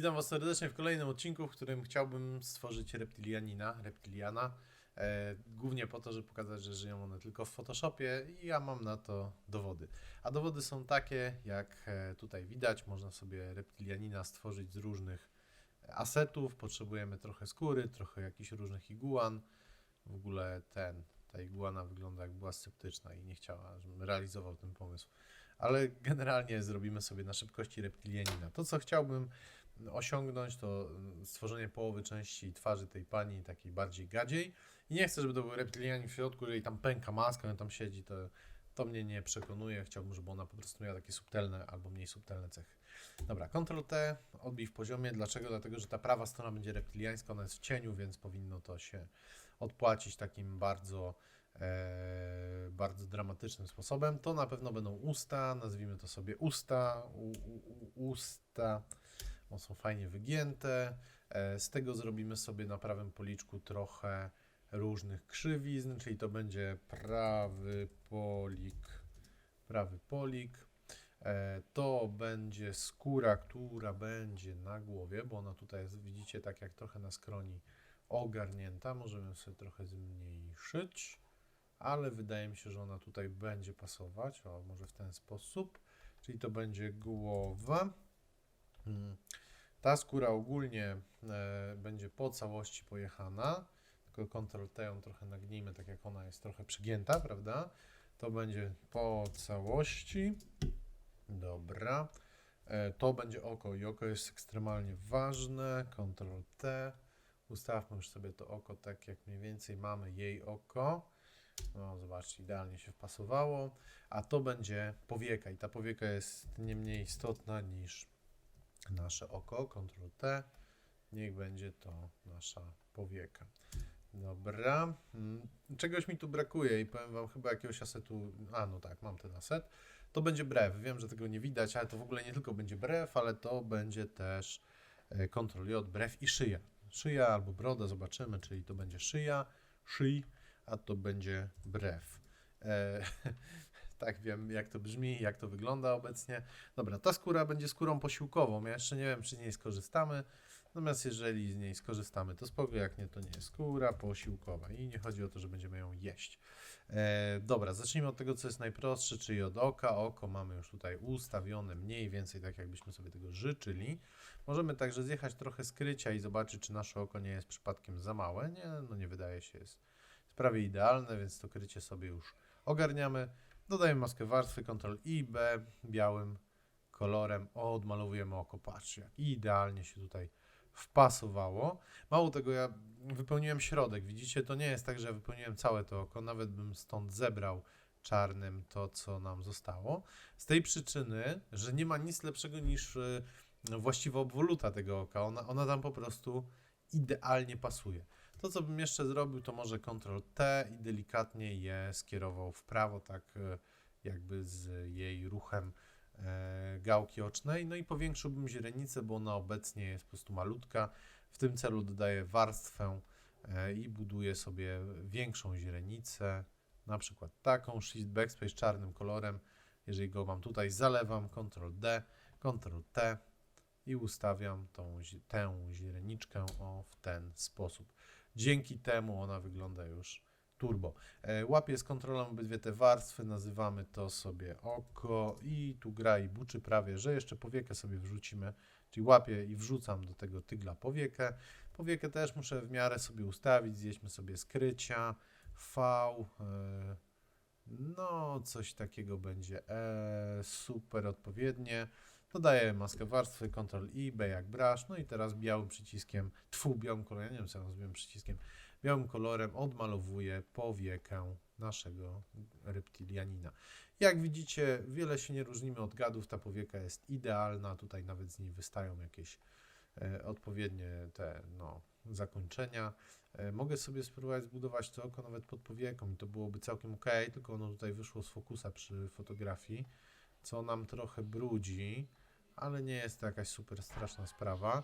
Witam Was serdecznie w kolejnym odcinku, w którym chciałbym stworzyć reptilianina, reptiliana. E, głównie po to, żeby pokazać, że żyją one tylko w Photoshopie i ja mam na to dowody. A dowody są takie, jak e, tutaj widać, można sobie reptilianina stworzyć z różnych asetów. Potrzebujemy trochę skóry, trochę jakichś różnych iguan. W ogóle ten, ta iguana wygląda jak była sceptyczna i nie chciała, żebym realizował ten pomysł. Ale generalnie zrobimy sobie na szybkości reptilianina. To, co chciałbym osiągnąć, to stworzenie połowy części twarzy tej pani takiej bardziej gadziej. I nie chcę, żeby to był reptilianin w środku, jeżeli tam pęka maska, on tam siedzi, to, to mnie nie przekonuje. Chciałbym, żeby ona po prostu miała takie subtelne albo mniej subtelne cechy. Dobra, Ctrl T, odbij w poziomie. Dlaczego? Dlatego, że ta prawa strona będzie reptiliańska, ona jest w cieniu, więc powinno to się odpłacić takim bardzo, e, bardzo dramatycznym sposobem. To na pewno będą usta, nazwijmy to sobie usta, u, u, usta. One są fajnie wygięte. E, Z tego zrobimy sobie na prawym policzku trochę różnych krzywizn, czyli to będzie prawy polik, prawy polik. E, To będzie skóra, która będzie na głowie, bo ona tutaj jest, widzicie, tak jak trochę na skroni ogarnięta. Możemy sobie trochę zmniejszyć, ale wydaje mi się, że ona tutaj będzie pasować. O, może w ten sposób. Czyli to będzie głowa. Mm. Ta skóra ogólnie e, będzie po całości pojechana, tylko Ctrl T ją trochę nagnijmy, tak jak ona jest trochę przygięta, prawda? To będzie po całości. Dobra. E, to będzie oko i oko jest ekstremalnie ważne. Ctrl T. Ustawmy już sobie to oko tak, jak mniej więcej mamy jej oko. No, zobaczcie, idealnie się wpasowało. A to będzie powieka i ta powieka jest nie mniej istotna niż nasze oko, Ctrl T, niech będzie to nasza powieka. Dobra, Mm, czegoś mi tu brakuje i powiem Wam chyba jakiegoś asetu, a no tak, mam ten aset, to będzie brew, wiem, że tego nie widać, ale to w ogóle nie tylko będzie brew, ale to będzie też e, Ctrl J, brew i szyja. Szyja albo broda, zobaczymy, czyli to będzie szyja, szyj, a to będzie brew. E, tak wiem, jak to brzmi, jak to wygląda obecnie. Dobra, ta skóra będzie skórą posiłkową. Ja jeszcze nie wiem, czy z niej skorzystamy. Natomiast jeżeli z niej skorzystamy, to spoko, jak nie, to nie. Skóra posiłkowa. I nie chodzi o to, że będziemy ją jeść. E, dobra, zacznijmy od tego, co jest najprostsze, czyli od oka. Oko mamy już tutaj ustawione mniej więcej tak, jakbyśmy sobie tego życzyli. Możemy także zjechać trochę skrycia i zobaczyć, czy nasze oko nie jest przypadkiem za małe. Nie, no nie wydaje się, jest, jest prawie idealne, więc to krycie sobie już ogarniamy. Dodajemy maskę warstwy, Ctrl I, B, białym kolorem, odmalowujemy oko. Patrzcie, idealnie się tutaj wpasowało. Mało tego, ja wypełniłem środek, widzicie, to nie jest tak, że wypełniłem całe to oko, nawet bym stąd zebrał czarnym to, co nam zostało. Z tej przyczyny, że nie ma nic lepszego niż y, właściwa obwoluta tego oka. Ona, ona tam po prostu idealnie pasuje. To, co bym jeszcze zrobił, to może Ctrl T i delikatnie je skierował w prawo, tak e, jakby z jej ruchem e, gałki ocznej. No i powiększyłbym źrenicę, bo ona obecnie jest po prostu malutka. W tym celu dodaję warstwę e, i buduję sobie większą źrenicę, na przykład taką, Shift Backspace czarnym kolorem. Jeżeli go mam tutaj, zalewam, Ctrl D, Ctrl T i ustawiam tą, tę źreniczkę o, w ten sposób. Dzięki temu ona wygląda już turbo. E, łapię z kontrolą obydwie te warstwy, nazywamy to sobie oko i tu gra i buczy prawie, że jeszcze powiekę sobie wrzucimy, czyli łapię i wrzucam do tego tygla powiekę. Powiekę też muszę w miarę sobie ustawić, zjedźmy sobie skrycia, V, e, no coś takiego będzie, e, super odpowiednie. Dodaję maskę warstwy, Ctrl I, B jak brush, no i teraz białym przyciskiem, tfu, białym kolorem, ja nie wiem co ja nazywam przyciskiem, białym kolorem odmalowuję powiekę naszego reptilianina. Jak widzicie, wiele się nie różnimy od gadów, ta powieka jest idealna, tutaj nawet z niej wystają jakieś e, odpowiednie te no, zakończenia. E, mogę sobie spróbować zbudować to oko nawet pod powieką i to byłoby całkiem ok, tylko ono tutaj wyszło z fokusa przy fotografii, co nam trochę brudzi, ale nie jest to jakaś super straszna sprawa.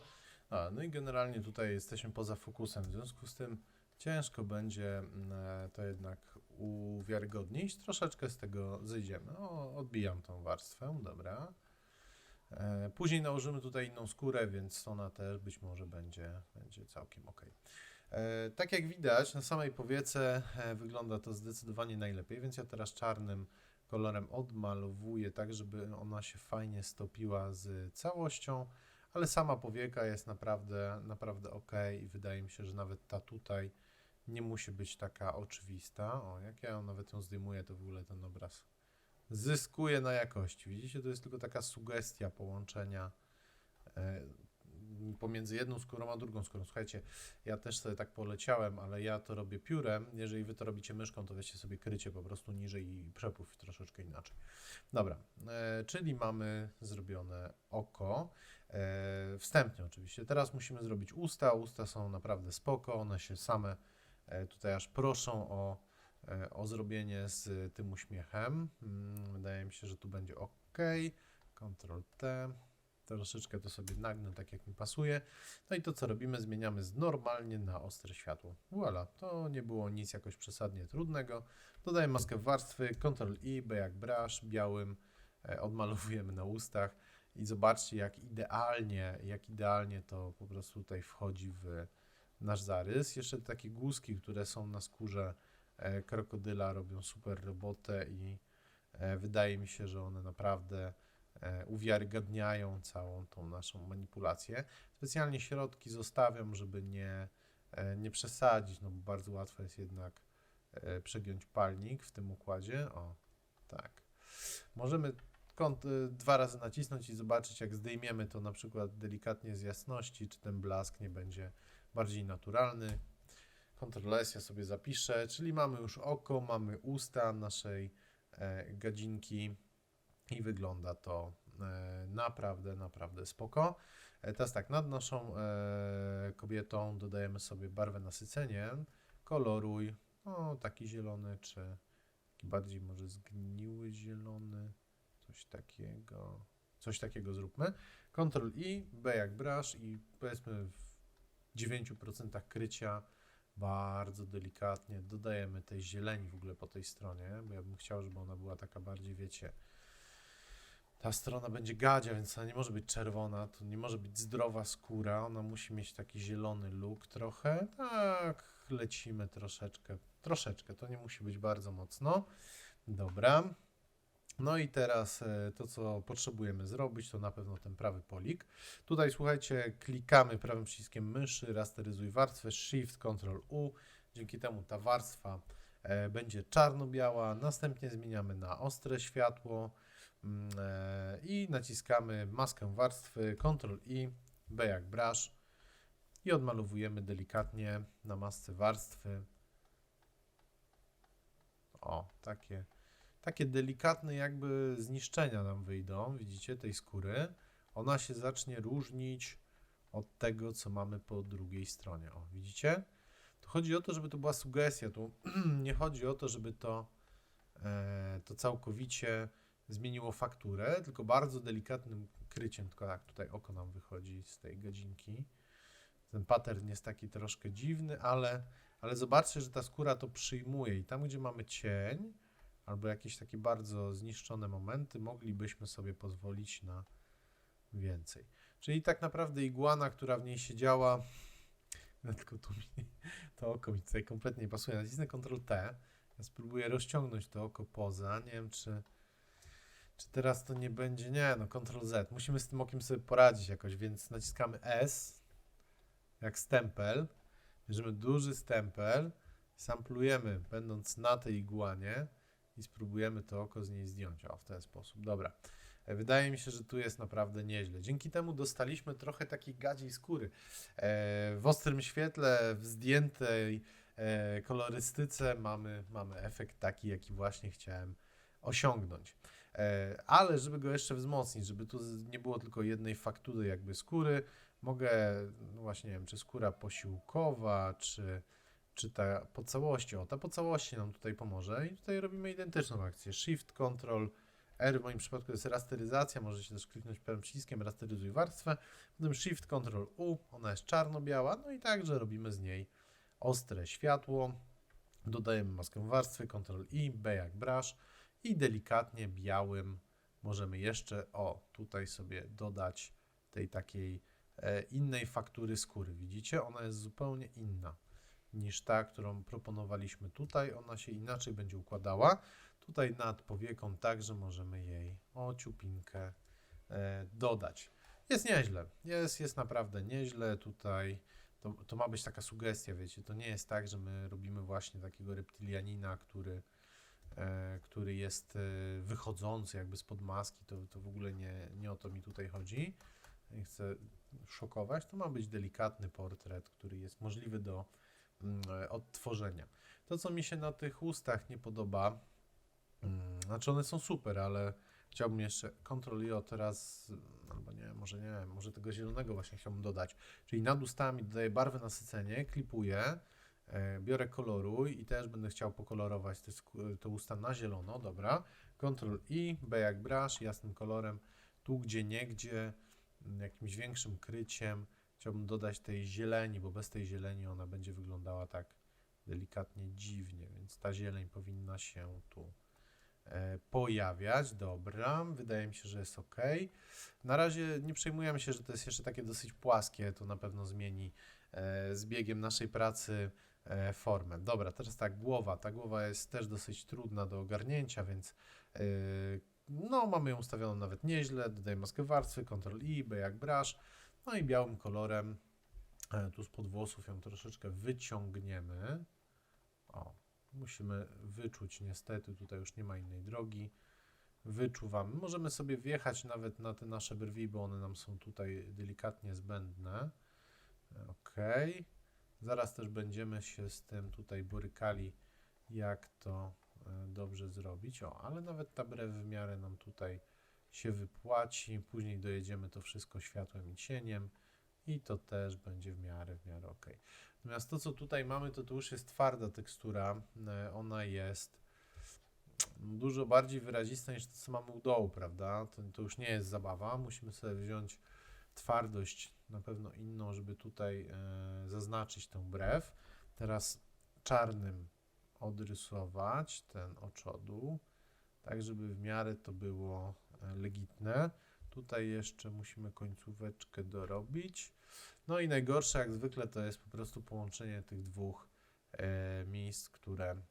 A, no i generalnie tutaj jesteśmy poza fokusem, w związku z tym ciężko będzie mm, e, to jednak uwiarygodnić. Troszeczkę z tego zejdziemy. O, odbijam tą warstwę, dobra. E, Później nałożymy tutaj inną skórę, więc ona też być może będzie, będzie całkiem ok. E, Tak jak widać, na samej powiece wygląda to zdecydowanie najlepiej, więc ja teraz czarnym kolorem odmalowuję tak, żeby ona się fajnie stopiła z całością, ale sama powieka jest naprawdę, naprawdę ok i wydaje mi się, że nawet ta tutaj nie musi być taka oczywista. O, jak ja nawet ją zdejmuję, to w ogóle ten obraz zyskuje na jakości. Widzicie, to jest tylko taka sugestia połączenia e, pomiędzy jedną skórą a drugą skórą. Słuchajcie, ja też sobie tak poleciałem, ale ja to robię piórem. Jeżeli wy to robicie myszką, to weźcie sobie krycie po prostu niżej i przepływ troszeczkę inaczej. Dobra, e, czyli mamy zrobione oko. E, wstępnie oczywiście. Teraz musimy zrobić usta. Usta są naprawdę spoko, one się same e, tutaj aż proszą o, e, o zrobienie z tym uśmiechem. Mm, Wydaje mi się, że tu będzie ok. Ctrl T. Troszeczkę to sobie nagnę tak jak mi pasuje. No i to co robimy, zmieniamy z normalnie na ostre światło. Voila, to nie było nic jakoś przesadnie trudnego. Dodaję maskę warstwy, Ctrl I, B jak brush, białym e, odmalowujemy na ustach i zobaczcie jak idealnie, jak idealnie to po prostu tutaj wchodzi w nasz zarys. Jeszcze takie głuski, które są na skórze e, krokodyla robią super robotę i e, wydaje mi się, że one naprawdę uwiarygadniają całą tą naszą manipulację. Specjalnie środki zostawiam, żeby nie, e, nie przesadzić, no bo bardzo łatwo jest jednak e, przegiąć palnik w tym układzie. O, tak. Możemy kąt, dwa razy nacisnąć i zobaczyć, jak zdejmiemy to na przykład delikatnie z jasności, czy ten blask nie będzie bardziej naturalny. Ctrl S ja sobie zapiszę, czyli mamy już oko, mamy usta naszej e, gadzinki i wygląda to e, naprawdę, naprawdę spoko. E, teraz tak, nad naszą e, kobietą dodajemy sobie barwę nasycenie, koloruj, no taki zielony, czy taki bardziej może zgniły zielony, coś takiego, coś takiego zróbmy. Ctrl I, B jak brush i powiedzmy w 9% krycia bardzo delikatnie dodajemy tej zieleni w ogóle po tej stronie, bo ja bym chciał, żeby ona była taka bardziej, wiecie, ta strona będzie gadzia, więc ona nie może być czerwona, to nie może być zdrowa skóra, ona musi mieć taki zielony look trochę, tak, lecimy troszeczkę, troszeczkę, to nie musi być bardzo mocno, dobra. No i teraz e, to, co potrzebujemy zrobić, to na pewno ten prawy polik. Tutaj słuchajcie, klikamy prawym przyciskiem myszy, rasteryzuj warstwę, Shift, Ctrl U. Dzięki temu ta warstwa e, będzie czarno-biała. Następnie zmieniamy na ostre światło i naciskamy maskę warstwy, Ctrl I, B jak brush i odmalowujemy delikatnie na masce warstwy. O, takie takie delikatne jakby zniszczenia nam wyjdą, widzicie, tej skóry. Ona się zacznie różnić od tego, co mamy po drugiej stronie. O, widzicie? Tu chodzi o to, żeby to była sugestia. Tu nie chodzi o to, żeby to, e, to całkowicie zmieniło fakturę, tylko bardzo delikatnym kryciem, tylko jak tutaj oko nam wychodzi z tej godzinki. Ten pattern jest taki troszkę dziwny, ale, ale zobaczcie, że ta skóra to przyjmuje i tam, gdzie mamy cień, albo jakieś takie bardzo zniszczone momenty, moglibyśmy sobie pozwolić na więcej. Czyli tak naprawdę igłana, która w niej siedziała, no tylko tu mi, to oko mi tutaj kompletnie nie pasuje. Nacisnę Ctrl T, ja spróbuję rozciągnąć to oko poza, nie wiem czy, czy teraz to nie będzie, nie no Ctrl Z, musimy z tym okiem sobie poradzić jakoś, więc naciskamy S, jak stempel, bierzemy duży stempel, samplujemy będąc na tej igłanie, i spróbujemy to oko z niej zdjąć. O, w ten sposób. Dobra. E, Wydaje mi się, że tu jest naprawdę nieźle. Dzięki temu dostaliśmy trochę takiej gadziej skóry. E, w ostrym świetle, w zdjętej e, kolorystyce mamy, mamy efekt taki, jaki właśnie chciałem osiągnąć. E, ale żeby go jeszcze wzmocnić, żeby tu nie było tylko jednej faktury jakby skóry, mogę, no właśnie nie wiem, czy skóra posiłkowa, czy czy ta po całości, o ta po całości nam tutaj pomoże. I tutaj robimy identyczną akcję. Shift, Ctrl, R. W moim przypadku jest rasteryzacja, możecie też kliknąć prawym przyciskiem rasteryzuj warstwę, potem Shift, Ctrl, U, ona jest czarno-biała, no i także robimy z niej ostre światło, dodajemy maskę warstwy, Ctrl I, B jak brush i delikatnie białym możemy jeszcze, o, tutaj sobie dodać tej takiej e, innej faktury skóry. Widzicie? Ona jest zupełnie inna niż ta, którą proponowaliśmy tutaj. Ona się inaczej będzie układała. Tutaj nad powieką także możemy jej o ciupinkę e, dodać. Jest nieźle. Jest, jest naprawdę nieźle tutaj. To, to ma być taka sugestia, wiecie. To nie jest tak, że my robimy właśnie takiego reptilianina, który, który jest e, wychodzący jakby spod maski. To, to w ogóle nie, nie o to mi tutaj chodzi. Nie chcę szokować. To ma być delikatny portret, który jest możliwy do mm, e, odtworzenia. To, co mi się na tych ustach nie podoba, mm, znaczy one są super, ale chciałbym jeszcze Ctrl teraz, albo nie, może nie, może tego zielonego właśnie chciałbym dodać. Czyli nad ustami dodaję barwę nasycenie, klipuję, e, biorę koloruj i też będę chciał pokolorować te, te usta na zielono, dobra. Ctrl I, B jak brush, jasnym kolorem, tu gdzie niegdzie, mm, jakimś większym kryciem, chciałbym dodać tej zieleni, bo bez tej zieleni ona będzie wyglądała tak delikatnie dziwnie, więc ta zieleń powinna się tu e, pojawiać. Dobra, wydaje mi się, że jest ok. Na razie nie przejmujemy się, że to jest jeszcze takie dosyć płaskie, to na pewno zmieni e, z biegiem naszej pracy e, formę. Dobra, teraz tak, głowa. Ta głowa jest też dosyć trudna do ogarnięcia, więc e, no, mamy ją ustawioną nawet nieźle. Dodaję maskę warstwy, Ctrl I, B jak brush. No i białym kolorem e, tu spod włosów ją troszeczkę wyciągniemy. O, musimy wyczuć niestety, tutaj już nie ma innej drogi. Wyczuwamy. Możemy sobie wjechać nawet na te nasze brwi, bo one nam są tutaj delikatnie zbędne. Ok. Zaraz też będziemy się z tym tutaj borykali, jak to e, dobrze zrobić. O, ale nawet ta brew w miarę nam tutaj się wypłaci. Później dojedziemy to wszystko światłem i cieniem i to też będzie w miarę, w miarę ok. Natomiast to, co tutaj mamy, to to już jest twarda tekstura. E, Ona jest dużo bardziej wyrazista niż to, co mamy u dołu, prawda? To, to już nie jest zabawa. Musimy sobie wziąć twardość na pewno inną, żeby tutaj e, zaznaczyć tę brew. Teraz czarnym odrysować ten oczodół, tak żeby w miarę to było e, legitne. Tutaj jeszcze musimy końcóweczkę dorobić. No i najgorsze jak zwykle to jest po prostu połączenie tych dwóch e, miejsc, które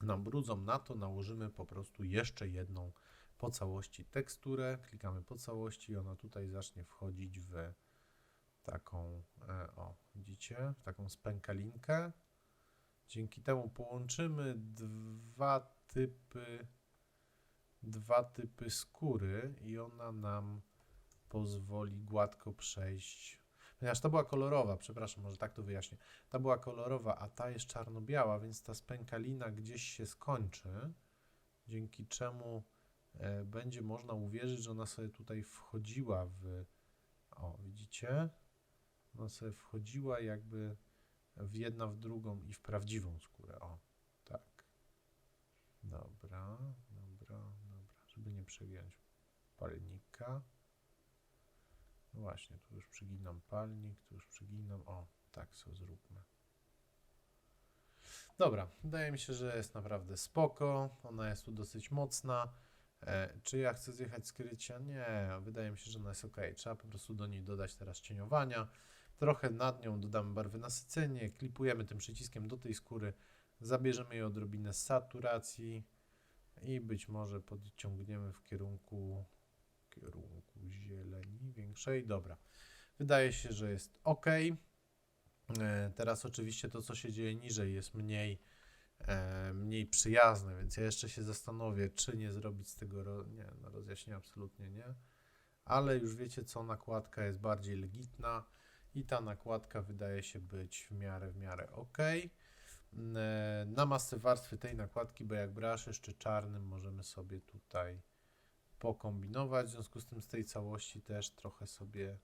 nam brudzą. Na to nałożymy po prostu jeszcze jedną po całości teksturę. Klikamy po całości i ona tutaj zacznie wchodzić w taką, e, o widzicie, taką spękalinkę. Dzięki temu połączymy dwa typy dwa typy skóry i ona nam pozwoli gładko przejść. Ponieważ ta była kolorowa, przepraszam, może tak to wyjaśnię. Ta była kolorowa, a ta jest czarno-biała, więc ta spękalina gdzieś się skończy, dzięki czemu e, będzie można uwierzyć, że ona sobie tutaj wchodziła w. O, widzicie? Ona sobie wchodziła jakby w jedna w drugą i w prawdziwą skórę. O, tak. Dobra, dobra, dobra. Żeby nie przegiąć palnika. No właśnie, tu już przyginam palnik, tu już przyginam. O, tak sobie zróbmy. Dobra, wydaje mi się, że jest naprawdę spoko. Ona jest tu dosyć mocna. E, czy ja chcę zjechać z krycia? Nie, wydaje mi się, że ona jest ok. Trzeba po prostu do niej dodać teraz cieniowania. Trochę nad nią dodamy barwy nasycenie, klipujemy tym przyciskiem do tej skóry, zabierzemy jej odrobinę saturacji i być może podciągniemy w kierunku, kierunku zieleni większej. Dobra, wydaje się, że jest ok. E, Teraz oczywiście to, co się dzieje niżej jest mniej, e, mniej przyjazne, więc ja jeszcze się zastanowię, czy nie zrobić z tego, nie, no rozjaśnię absolutnie nie, ale już wiecie co, nakładka jest bardziej legitna i ta nakładka wydaje się być w miarę, w miarę ok. E, Na masę warstwy tej nakładki, bo jak brush jeszcze czarnym możemy sobie tutaj pokombinować, w związku z tym z tej całości też trochę sobie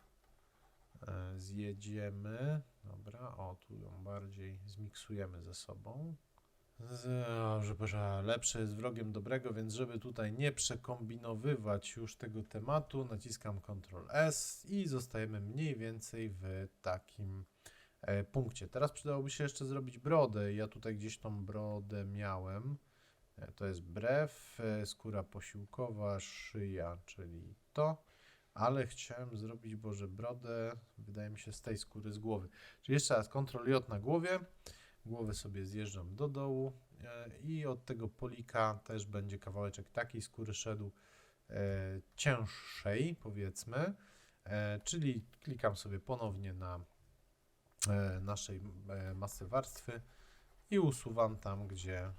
e, zjedziemy. Dobra, o tu ją bardziej zmiksujemy ze sobą. Dobrze, proszę, lepsze jest wrogiem dobrego, więc żeby tutaj nie przekombinowywać już tego tematu, naciskam Ctrl S i zostajemy mniej więcej w takim e, punkcie. Teraz przydałoby się jeszcze zrobić brodę. Ja tutaj gdzieś tą brodę miałem. E, To jest brew, e, skóra posiłkowa, szyja, czyli to. Ale chciałem zrobić, Boże, brodę, wydaje mi się, z tej skóry z głowy. Czyli jeszcze raz, Ctrl J na głowie. Głowę sobie zjeżdżam do dołu e, i od tego polika też będzie kawałeczek takiej skóry szedł e, cięższej, powiedzmy. E, czyli klikam sobie ponownie na naszej masy warstwy i usuwam tam, gdzie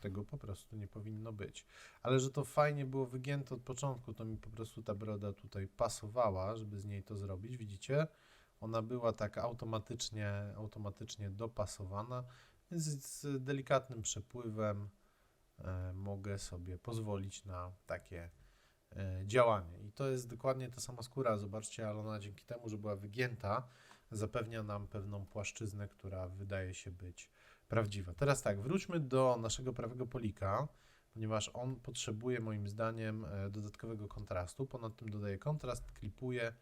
tego po prostu nie powinno być. Ale że to fajnie było wygięte od początku, to mi po prostu ta broda tutaj pasowała, żeby z niej to zrobić. Widzicie? Ona była tak automatycznie, automatycznie dopasowana, więc z delikatnym przepływem e, mogę sobie pozwolić na takie e, działanie. I to jest dokładnie ta sama skóra. Zobaczcie, ale ona dzięki temu, że była wygięta, zapewnia nam pewną płaszczyznę, która wydaje się być prawdziwa. Teraz tak, wróćmy do naszego prawego polika, ponieważ on potrzebuje moim zdaniem e, dodatkowego kontrastu. Ponad tym dodaję kontrast, klipuję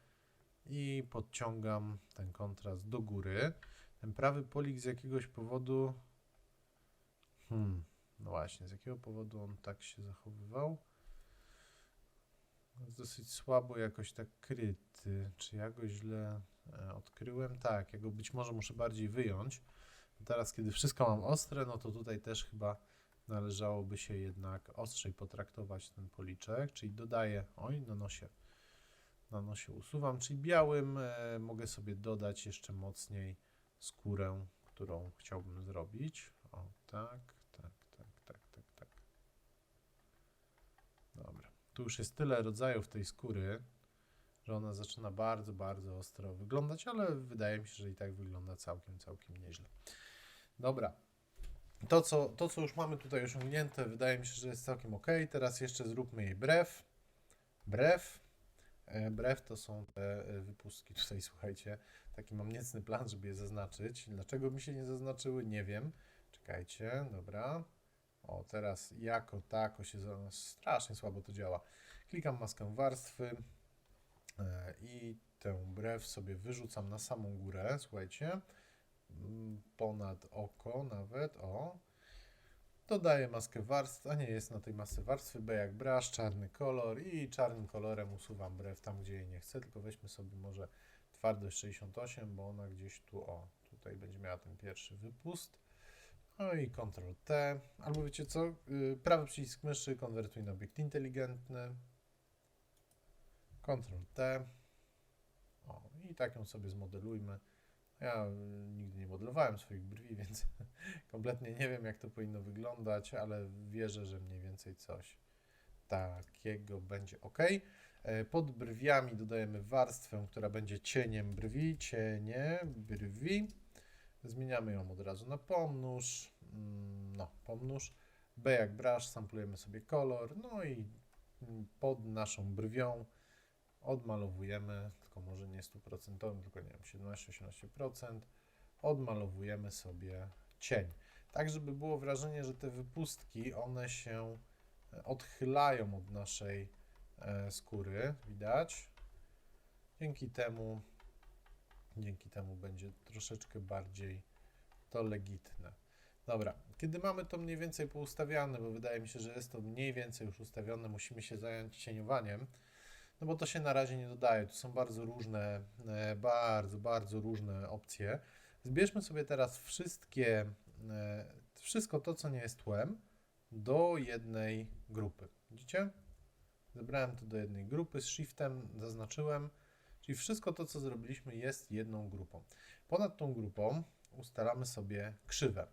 i podciągam ten kontrast do góry. Ten prawy polik z jakiegoś powodu. Hmm, no właśnie, z jakiego powodu on tak się zachowywał? Jest dosyć słabo jakoś tak kryty. Czy ja go źle e, odkryłem? Tak, ja go być może muszę bardziej wyjąć. Teraz, kiedy wszystko mam ostre, no to tutaj też chyba należałoby się jednak ostrzej potraktować ten policzek, czyli dodaję, oj, na nosie, na nosie usuwam, czyli białym e, mogę sobie dodać jeszcze mocniej skórę, którą chciałbym zrobić. O, tak, tak, tak, tak, tak, tak. Dobra. Tu już jest tyle rodzajów tej skóry, że ona zaczyna bardzo, bardzo ostro wyglądać, ale wydaje mi się, że i tak wygląda całkiem, całkiem nieźle. Dobra. To co, to, co już mamy tutaj osiągnięte, wydaje mi się, że jest całkiem ok. Teraz jeszcze zróbmy jej brew. Brew. E, Brew to są te e, wypustki tutaj, słuchajcie. Taki mam niecny plan, żeby je zaznaczyć. Dlaczego mi się nie zaznaczyły, nie wiem. Czekajcie, dobra. O, teraz jako tako się za- strasznie słabo to działa. Klikam maskę warstwy e, i tę brew sobie wyrzucam na samą górę, słuchajcie. Mm, Ponad oko nawet, o. Dodaję maskę warstw, a nie jest na tej masy warstwy, B jak brush, czarny kolor i czarnym kolorem usuwam brew tam, gdzie jej nie chcę, tylko weźmy sobie może twardość 68, bo ona gdzieś tu, o, tutaj będzie miała ten pierwszy wypust. No i Ctrl T, albo wiecie co, yy, prawy przycisk myszy, konwertuj na obiekt inteligentny. Ctrl T. O, i tak ją sobie zmodelujmy. Ja y, nigdy nie modelowałem swoich brwi, więc kompletnie nie wiem, jak to powinno wyglądać, ale wierzę, że mniej więcej coś takiego będzie ok. E, Pod brwiami dodajemy warstwę, która będzie cieniem brwi, cienie brwi. Zmieniamy ją od razu na pomnóż. Mm, No, pomnóż. B jak brush, samplujemy sobie kolor. No i pod naszą brwią odmalowujemy, tylko może nie 100%, tylko nie wiem, 17-18%. Odmalowujemy sobie cień. Tak, żeby było wrażenie, że te wypustki, one się e, odchylają od naszej e, skóry, widać. Dzięki temu, dzięki temu będzie troszeczkę bardziej to legitne. Dobra, kiedy mamy to mniej więcej poustawiane, bo wydaje mi się, że jest to mniej więcej już ustawione, musimy się zająć cieniowaniem, no bo to się na razie nie dodaje. Tu są bardzo różne, e, bardzo, bardzo różne opcje. Zbierzmy sobie teraz wszystkie, e, wszystko to, co nie jest tłem, do jednej grupy. Widzicie? Zebrałem to do jednej grupy, z shiftem zaznaczyłem, czyli wszystko to, co zrobiliśmy, jest jedną grupą. Ponad tą grupą ustalamy sobie krzywę.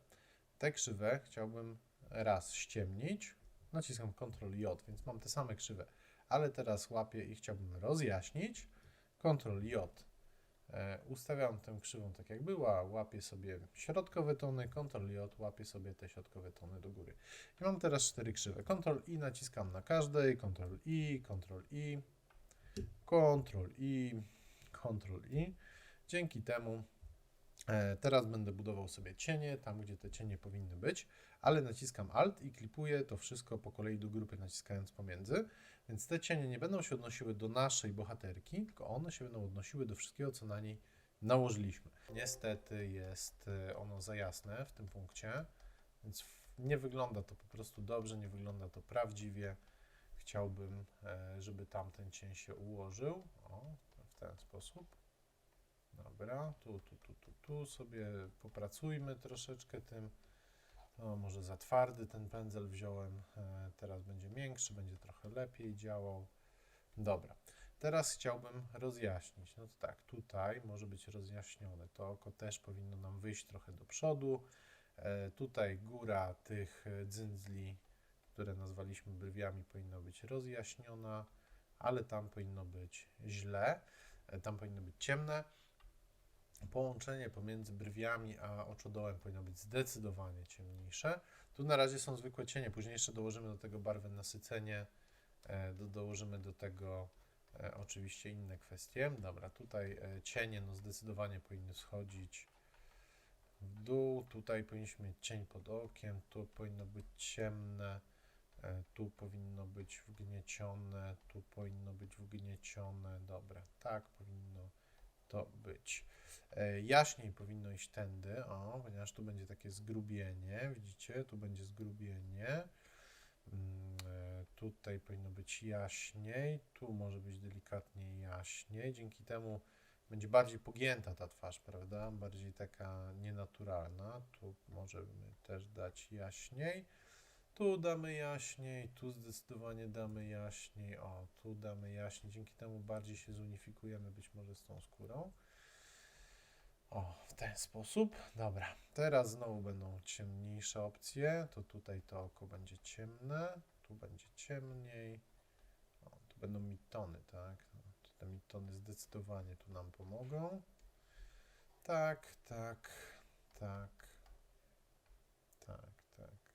Tę krzywę chciałbym raz ściemnić, naciskam Ctrl J, więc mam te same krzywe, ale teraz łapię i chciałbym rozjaśnić. Ctrl J. E, ustawiam tę krzywą tak jak była, łapię sobie środkowe tony, Ctrl J, łapię sobie te środkowe tony do góry. I mam teraz cztery krzywe. Ctrl I naciskam na każdej, Ctrl I, Ctrl I, Ctrl I, Ctrl I. Dzięki temu e, teraz będę budował sobie cienie, tam gdzie te cienie powinny być, ale naciskam Alt i klipuję to wszystko po kolei do grupy, naciskając pomiędzy. Więc te cienie nie będą się odnosiły do naszej bohaterki, tylko one się będą odnosiły do wszystkiego, co na niej nałożyliśmy. Niestety jest e, ono za jasne w tym punkcie, więc Nie wygląda to po prostu dobrze, nie wygląda to prawdziwie. Chciałbym, e, żeby tamten cień się ułożył. O, w ten sposób. Dobra, tu, tu, tu, tu, tu sobie popracujmy troszeczkę tym. No, może za twardy ten pędzel wziąłem. E, teraz będzie miększy, będzie trochę lepiej działał. Dobra. Teraz chciałbym rozjaśnić. No to tak, tutaj może być rozjaśnione. To oko też powinno nam wyjść trochę do przodu. E, tutaj góra tych e, dzyndzli, które nazwaliśmy brwiami, powinna być rozjaśniona, ale tam powinno być źle. Tam powinno być ciemne. Połączenie pomiędzy brwiami a oczodołem powinno być zdecydowanie ciemniejsze. Tu na razie są zwykłe cienie, później jeszcze dołożymy do tego barwę nasycenie, e, do, dołożymy do tego e, oczywiście inne kwestie. Dobra, tutaj e, cienie no zdecydowanie powinny schodzić w dół, tutaj powinniśmy mieć cień pod okiem, tu powinno być ciemne, e, tu powinno być wgniecione, tu powinno być wgniecione, dobra, tak powinno to być. E, Jaśniej powinno iść tędy, o, ponieważ tu będzie takie zgrubienie, widzicie, tu będzie zgrubienie. Mm, e, Tutaj powinno być jaśniej, tu może być delikatnie jaśniej. Dzięki temu będzie bardziej pogięta ta twarz, prawda? Bardziej taka nienaturalna. Tu możemy też dać jaśniej. Tu damy jaśniej, tu zdecydowanie damy jaśniej. O, tu damy jaśniej. Dzięki temu bardziej się zunifikujemy być może z tą skórą. O, w ten sposób. Dobra, teraz znowu będą ciemniejsze opcje. To tutaj to oko będzie ciemne, tu będzie ciemniej. O, tu będą midtony, tak? No, te midtony zdecydowanie tu nam pomogą. Tak, tak, tak, tak, tak.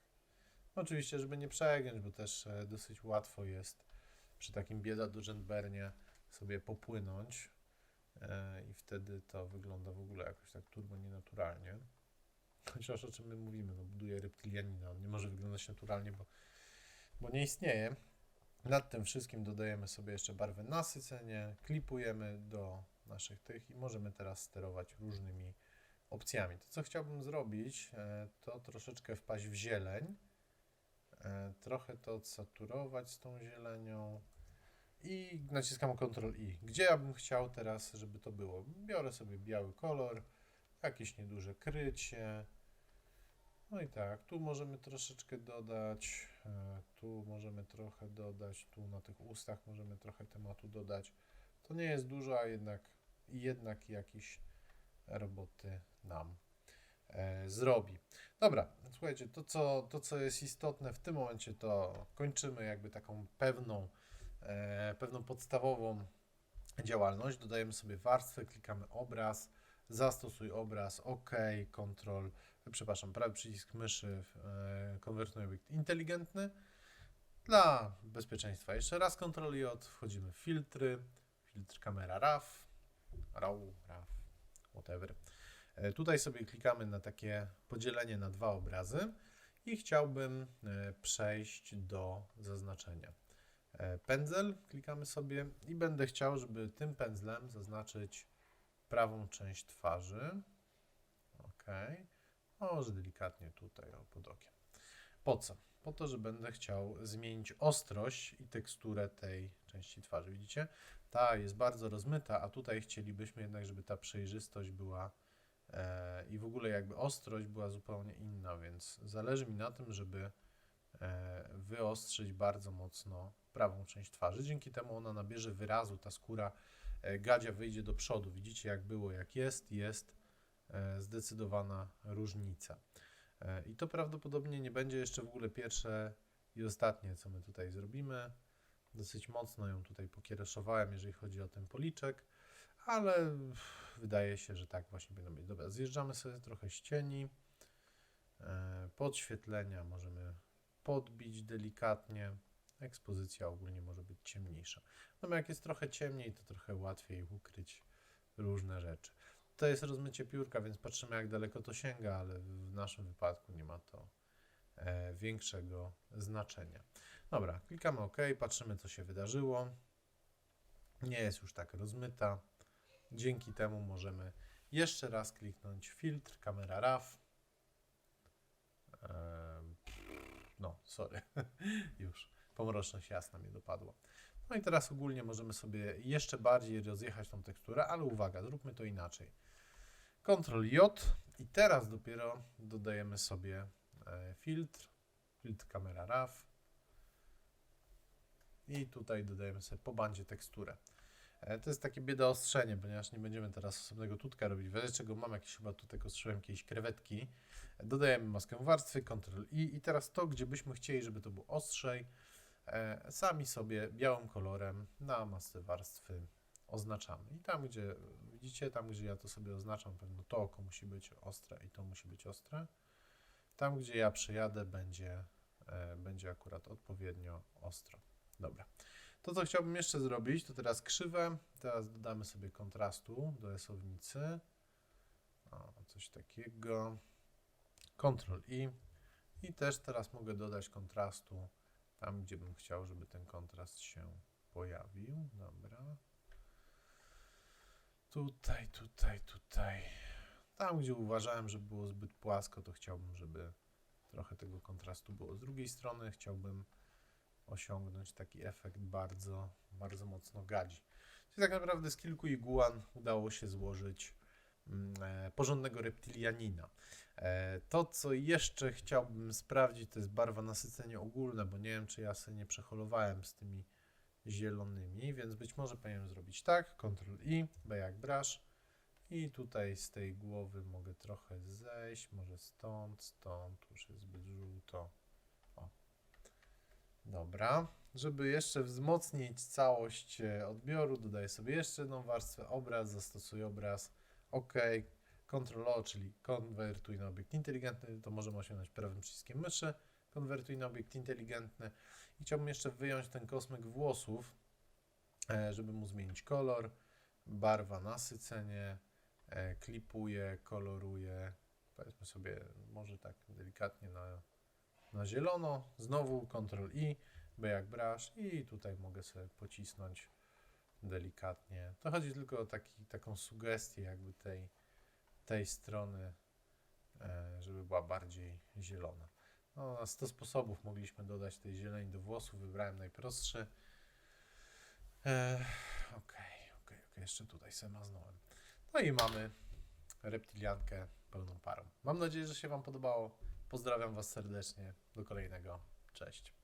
Oczywiście, żeby nie przegiąć, bo też e, dosyć łatwo jest przy takim bieda do sobie popłynąć i wtedy to wygląda w ogóle jakoś tak turbo nienaturalnie. Chociaż o czym my mówimy, no buduje reptilianina, on nie może wyglądać naturalnie, bo, bo nie istnieje. Nad tym wszystkim dodajemy sobie jeszcze barwę nasycenie, klipujemy do naszych tych i możemy teraz sterować różnymi opcjami. To co chciałbym zrobić, e, to troszeczkę wpaść w zieleń, e, trochę to odsaturować z tą zielenią i naciskam Ctrl I. Gdzie ja bym chciał teraz, żeby to było? Biorę sobie biały kolor, jakieś nieduże krycie. No i tak, tu możemy troszeczkę dodać, e, tu możemy trochę dodać, tu na tych ustach możemy trochę tematu dodać. To nie jest dużo, a jednak, jednak jakiś roboty nam e, zrobi. Dobra, słuchajcie, to co, to co jest istotne w tym momencie, to kończymy jakby taką pewną, pewną podstawową działalność. Dodajemy sobie warstwę, klikamy obraz, zastosuj obraz, OK, Ctrl, przepraszam, prawy przycisk myszy, e, konwertuj obiekt inteligentny. Dla bezpieczeństwa jeszcze raz Ctrl J, wchodzimy w filtry, filtr kamera RAW, RAW, RAW, whatever. E, Tutaj sobie klikamy na takie podzielenie na dwa obrazy i chciałbym e, przejść do zaznaczenia. E, Pędzel klikamy sobie i będę chciał, żeby tym pędzlem zaznaczyć prawą część twarzy. Ok. Może delikatnie tutaj, pod okiem. Po co? Po to, że będę chciał zmienić ostrość i teksturę tej części twarzy. Widzicie? Ta jest bardzo rozmyta, a tutaj chcielibyśmy jednak, żeby ta przejrzystość była e, i w ogóle jakby ostrość była zupełnie inna, więc zależy mi na tym, żeby wyostrzyć bardzo mocno prawą część twarzy. Dzięki temu ona nabierze wyrazu, ta skóra e, gadzia wyjdzie do przodu. Widzicie jak było, jak jest, jest e, zdecydowana różnica. E, I to prawdopodobnie nie będzie jeszcze w ogóle pierwsze i ostatnie, co my tutaj zrobimy. Dosyć mocno ją tutaj pokiereszowałem, jeżeli chodzi o ten policzek, ale wydaje się, że tak właśnie powinno być. Dobra, zjeżdżamy sobie trochę z cieni. E, Podświetlenia możemy podbić delikatnie. Ekspozycja ogólnie może być ciemniejsza. No jak jest trochę ciemniej, to trochę łatwiej ukryć różne rzeczy. To jest rozmycie piórka, więc patrzymy jak daleko to sięga, ale w naszym wypadku nie ma to e, większego znaczenia. Dobra, klikamy OK, patrzymy co się wydarzyło. Nie jest już tak rozmyta. Dzięki temu możemy jeszcze raz kliknąć filtr, kamera RAW. Eee, no, sorry, już, pomroczność jasna mnie dopadła. No i teraz ogólnie możemy sobie jeszcze bardziej rozjechać tą teksturę, ale uwaga, zróbmy to inaczej. Ctrl J i teraz dopiero dodajemy sobie e, filtr, filtr kamera RAW i tutaj dodajemy sobie po bandzie teksturę. E, To jest takie bieda ostrzenie, ponieważ nie będziemy teraz osobnego tutka robić. W razie czego mam jakieś chyba tutaj ostrzyłem jakieś krewetki. Dodajemy maskę warstwy, Ctrl I i teraz to, gdzie byśmy chcieli, żeby to było ostrzej, e, sami sobie białym kolorem na masce warstwy oznaczamy. I tam, gdzie widzicie, tam, gdzie ja to sobie oznaczam, pewno to oko musi być ostre i to musi być ostre. Tam, gdzie ja przejadę, będzie, e, będzie akurat odpowiednio ostro. Dobra. To, co chciałbym jeszcze zrobić, to teraz krzywe. Teraz dodamy sobie kontrastu do esownicy. O, coś takiego. Ctrl I. I też teraz mogę dodać kontrastu tam, gdzie bym chciał, żeby ten kontrast się pojawił. Dobra. Tutaj, tutaj, tutaj. Tam, gdzie uważałem, że było zbyt płasko, to chciałbym, żeby trochę tego kontrastu było. Z drugiej strony chciałbym osiągnąć taki efekt bardzo, bardzo mocno gadzi. Czyli tak naprawdę z kilku iguan udało się złożyć mm, e, porządnego reptilianina. E, to, co jeszcze chciałbym sprawdzić, to jest barwa nasycenia ogólne, bo nie wiem, czy ja sobie nie przeholowałem z tymi zielonymi, więc być może powinienem zrobić tak, Ctrl I, B jak brush i tutaj z tej głowy mogę trochę zejść, może stąd, stąd, już jest zbyt żółto. Dobra, żeby jeszcze wzmocnić całość e, odbioru, dodaję sobie jeszcze jedną warstwę, obraz, zastosuję obraz, OK, Ctrl O, czyli konwertuj na obiekt inteligentny, to możemy osiągnąć prawym przyciskiem myszy, konwertuj na obiekt inteligentny. I chciałbym jeszcze wyjąć ten kosmyk włosów, e, żeby mu zmienić kolor, barwa, nasycenie, e, klipuję, koloruję, powiedzmy sobie może tak delikatnie na, na zielono, znowu Ctrl I, B jak brush i tutaj mogę sobie pocisnąć delikatnie. To chodzi tylko o taki, taką sugestię jakby tej, tej strony, e, żeby była bardziej zielona. No, na 100 sposobów mogliśmy dodać tej zieleni do włosów, wybrałem najprostszy. E, Okej, okej, okej, jeszcze tutaj sobie maznąłem. No i mamy reptiliankę pełną parą. Mam nadzieję, że się Wam podobało. Pozdrawiam Was serdecznie. Do kolejnego. Cześć.